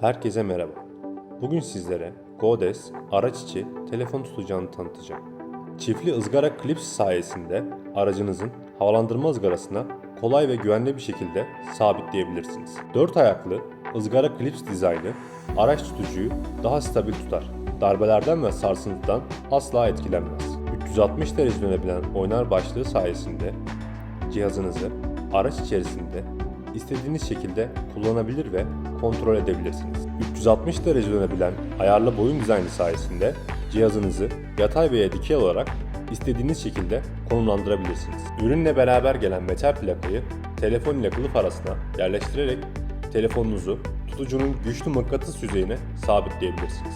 Herkese merhaba. Bugün sizlere Godes araç içi telefon tutacağını tanıtacağım. Çiftli ızgara klips sayesinde aracınızın havalandırma ızgarasına kolay ve güvenli bir şekilde sabitleyebilirsiniz. 4 ayaklı ızgara klips dizaynı araç tutucuyu daha stabil tutar. Darbelerden ve sarsıntıdan asla etkilenmez. 360 derece dönebilen oynar başlığı sayesinde cihazınızı araç içerisinde istediğiniz şekilde kullanabilir ve kontrol edebilirsiniz. 360 derece dönebilen ayarlı boyun dizaynı sayesinde cihazınızı yatay veya dikey olarak istediğiniz şekilde konumlandırabilirsiniz. Ürünle beraber gelen metal plakayı telefon ile kılıf arasına yerleştirerek telefonunuzu tutucunun güçlü mıknatıs yüzeyine sabitleyebilirsiniz.